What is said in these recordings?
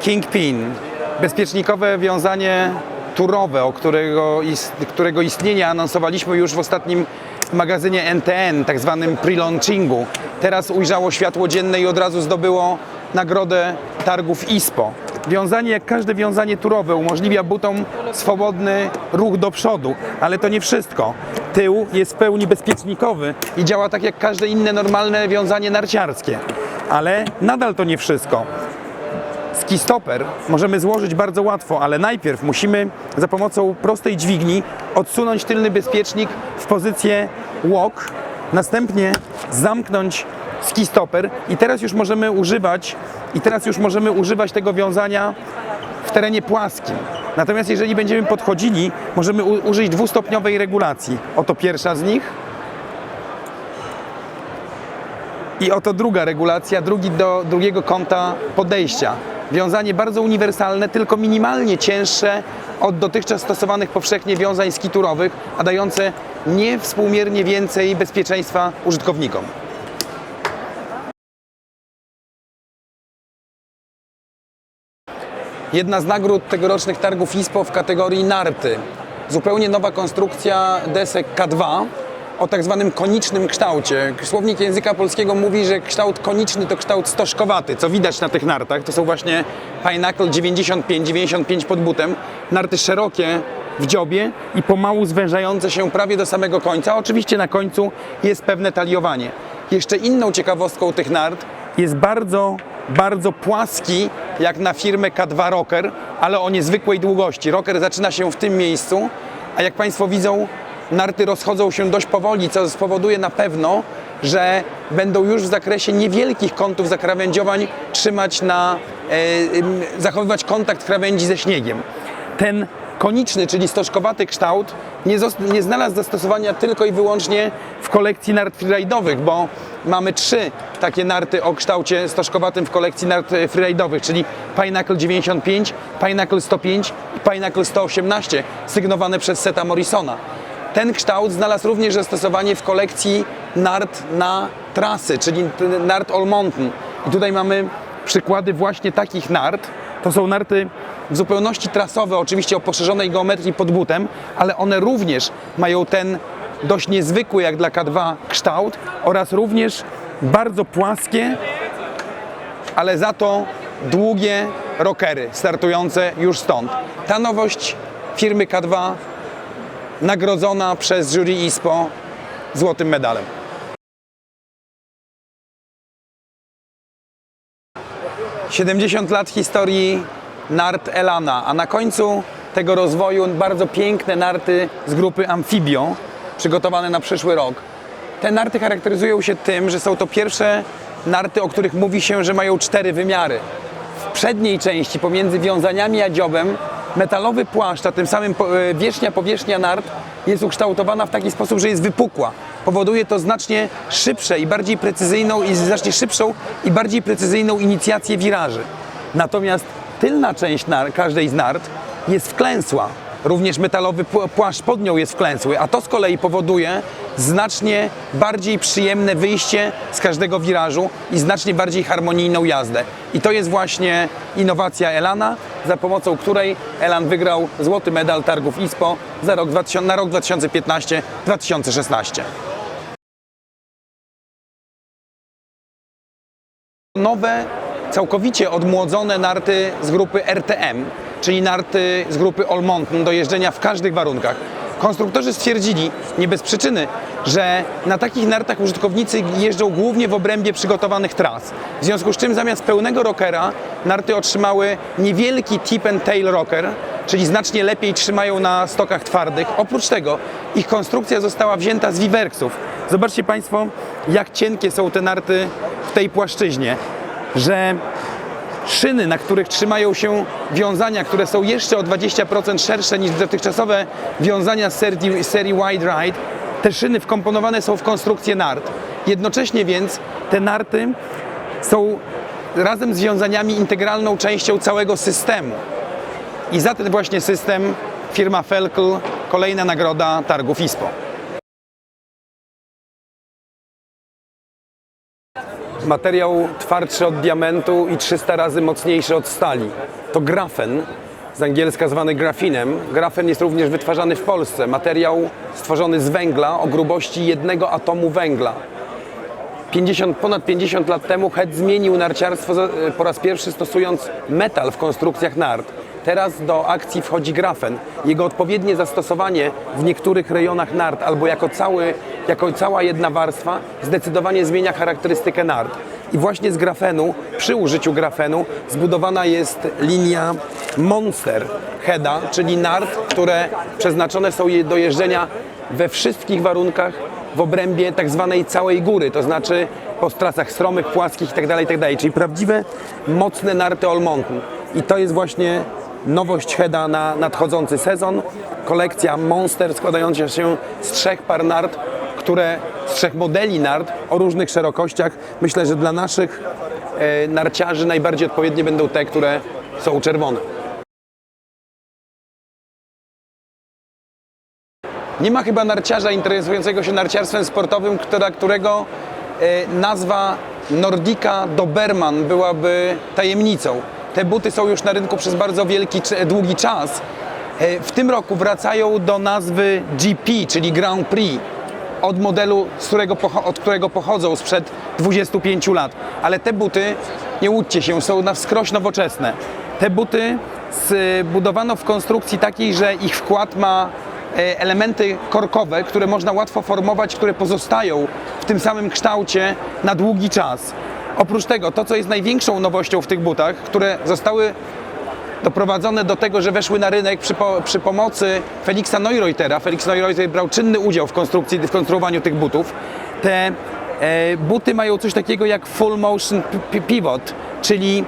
Kingpin, bezpiecznikowe wiązanie turowe, o którego, którego istnienie anonsowaliśmy już w ostatnim magazynie NTN, tak zwanym pre-launchingu. Teraz ujrzało światło dzienne i od razu zdobyło nagrodę targów ISPO. Wiązanie, jak każde wiązanie turowe, umożliwia butom swobodny ruch do przodu, ale to nie wszystko. Tył jest w pełni bezpiecznikowy i działa tak jak każde inne normalne wiązanie narciarskie. Ale nadal to nie wszystko. Ski stoper możemy złożyć bardzo łatwo, ale najpierw musimy za pomocą prostej dźwigni odsunąć tylny bezpiecznik w pozycję walk, następnie zamknąć ski stoper i teraz już możemy używać i teraz już możemy używać tego wiązania w terenie płaskim. Natomiast jeżeli będziemy podchodzili, możemy użyć dwustopniowej regulacji. Oto pierwsza z nich. I oto druga regulacja, drugi do drugiego kąta podejścia. Wiązanie bardzo uniwersalne, tylko minimalnie cięższe od dotychczas stosowanych powszechnie wiązań skiturowych, a dające niewspółmiernie więcej bezpieczeństwa użytkownikom. Jedna z nagród tegorocznych targów ISPO w kategorii narty. Zupełnie nowa konstrukcja desek K2 o tak zwanym konicznym kształcie. Słownik języka polskiego mówi, że kształt koniczny to kształt stożkowaty, co widać na tych nartach. To są właśnie Pinnacle 95, 95 pod butem. Narty szerokie w dziobie i pomału zwężające się prawie do samego końca. Oczywiście na końcu jest pewne taliowanie. Jeszcze inną ciekawostką tych nart jest bardzo, bardzo płaski, jak na firmę K2 Rocker, ale o niezwykłej długości. Rocker zaczyna się w tym miejscu, a jak Państwo widzą, narty rozchodzą się dość powoli, co spowoduje na pewno, że będą już w zakresie niewielkich kątów zakrawędziowań trzymać na, e, zachowywać kontakt krawędzi ze śniegiem. Ten koniczny, czyli stożkowaty kształt nie, nie znalazł zastosowania tylko i wyłącznie w kolekcji nart freeride'owych, bo mamy trzy takie narty o kształcie stożkowatym w kolekcji nart e, freeride'owych, czyli Pinnacle 95, Pinnacle 105 i Pinnacle 118, sygnowane przez Seta Morrisona. Ten kształt znalazł również zastosowanie w kolekcji nart na trasy, czyli nart All Mountain. I tutaj mamy przykłady właśnie takich nart. To są narty w zupełności trasowe, oczywiście o poszerzonej geometrii pod butem, ale one również mają ten dość niezwykły jak dla K2 kształt oraz również bardzo płaskie, ale za to długie rockery startujące już stąd. Ta nowość firmy K2 nagrodzona przez jury ISPO złotym medalem. Siedemdziesiąt lat historii nart Elana, a na końcu tego rozwoju bardzo piękne narty z grupy Amphibio, przygotowane na przyszły rok. Te narty charakteryzują się tym, że są to pierwsze narty, o których mówi się, że mają cztery wymiary. W przedniej części pomiędzy wiązaniami a dziobem metalowy płaszcz, a tym samym e, wierzchnia powierzchnia nart jest ukształtowana w taki sposób, że jest wypukła. Powoduje to znacznie szybsze i bardziej precyzyjną i znacznie szybszą i bardziej precyzyjną inicjację wiraży. Natomiast tylna część każdej z nart jest wklęsła. Również metalowy pł- płaszcz pod nią jest wklęsły, a to z kolei powoduje znacznie bardziej przyjemne wyjście z każdego wirażu i znacznie bardziej harmonijną jazdę. I to jest właśnie innowacja Elana, za pomocą której Elan wygrał złoty medal targów ISPO za rok 2000, na rok 2015-2016. nowe, całkowicie odmłodzone narty z grupy RTM, czyli narty z grupy All Mountain do jeżdżenia w każdych warunkach. Konstruktorzy stwierdzili, nie bez przyczyny, że na takich nartach użytkownicy jeżdżą głównie w obrębie przygotowanych tras. W związku z czym zamiast pełnego rockera narty otrzymały niewielki tip and tail rocker, czyli znacznie lepiej trzymają na stokach twardych. Oprócz tego ich konstrukcja została wzięta z Viverksów. Zobaczcie Państwo, jak cienkie są te narty w tej płaszczyźnie, że szyny, na których trzymają się wiązania, które są jeszcze o 20% szersze niż dotychczasowe wiązania serii, serii Wide Ride, te szyny wkomponowane są w konstrukcję nart. Jednocześnie więc te narty są razem z wiązaniami integralną częścią całego systemu. I za ten właśnie system firma Felkel kolejna nagroda targów ISPO. Materiał twardszy od diamentu i 300 razy mocniejszy od stali. To grafen, z angielska zwany grafinem. Grafen jest również wytwarzany w Polsce. Materiał stworzony z węgla o grubości jednego atomu węgla. 50, ponad 50 lat temu Het zmienił narciarstwo za- po raz pierwszy stosując metal w konstrukcjach nart. Teraz do akcji wchodzi grafen. Jego odpowiednie zastosowanie w niektórych rejonach nart albo jako, cały, jako cała jedna warstwa zdecydowanie zmienia charakterystykę nart. I właśnie z grafenu, przy użyciu grafenu zbudowana jest linia Monster Heda, czyli nart, które przeznaczone są do jeżdżenia we wszystkich warunkach w obrębie tak zwanej całej góry, to znaczy po trasach stromych, płaskich itd., itd., czyli prawdziwe, mocne narty All Mountain. I to jest właśnie nowość Heda na nadchodzący sezon. Kolekcja Monster składająca się z trzech par nart, które, z trzech modeli nart o różnych szerokościach. Myślę, że dla naszych e, narciarzy najbardziej odpowiednie będą te, które są czerwone. Nie ma chyba narciarza interesującego się narciarstwem sportowym, która, którego e, nazwa Nordica Doberman byłaby tajemnicą. Te buty są już na rynku przez bardzo wielki, długi czas. E, w tym roku wracają do nazwy GP, czyli Grand Prix, od modelu, którego od którego pochodzą sprzed 25 lat. Ale te buty, nie łudźcie się, są na wskroś nowoczesne. Te buty zbudowano w konstrukcji takiej, że ich wkład ma e, elementy korkowe, które można łatwo formować, które pozostają w tym samym kształcie na długi czas. Oprócz tego, to co jest największą nowością w tych butach, które zostały doprowadzone do tego, że weszły na rynek przy, po, przy pomocy Felixa Neureutera. Felix Neureuter brał czynny udział w konstrukcji, w konstruowaniu tych butów. Te e, buty mają coś takiego jak full motion pi- pi- pivot, czyli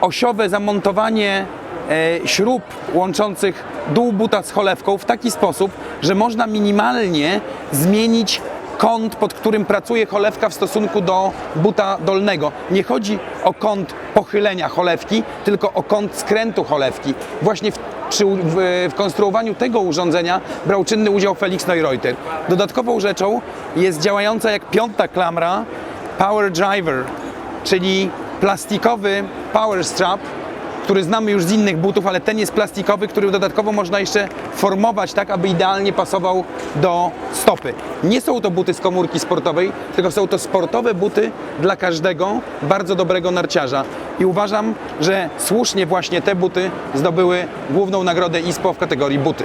osiowe zamontowanie e, śrub łączących dół buta z cholewką w taki sposób, że można minimalnie zmienić kąt, pod którym pracuje cholewka w stosunku do buta dolnego. Nie chodzi o kąt pochylenia cholewki, tylko o kąt skrętu cholewki. Właśnie w, przy, w, w konstruowaniu tego urządzenia brał czynny udział Felix Neureuter. Dodatkową rzeczą jest działająca jak piąta klamra Power Driver, czyli plastikowy power strap, który znamy już z innych butów, ale ten jest plastikowy, który dodatkowo można jeszcze formować tak, aby idealnie pasował do stopy. Nie są to buty z komórki sportowej, tylko są to sportowe buty dla każdego bardzo dobrego narciarza. I uważam, że słusznie właśnie te buty zdobyły główną nagrodę ISPO w kategorii buty.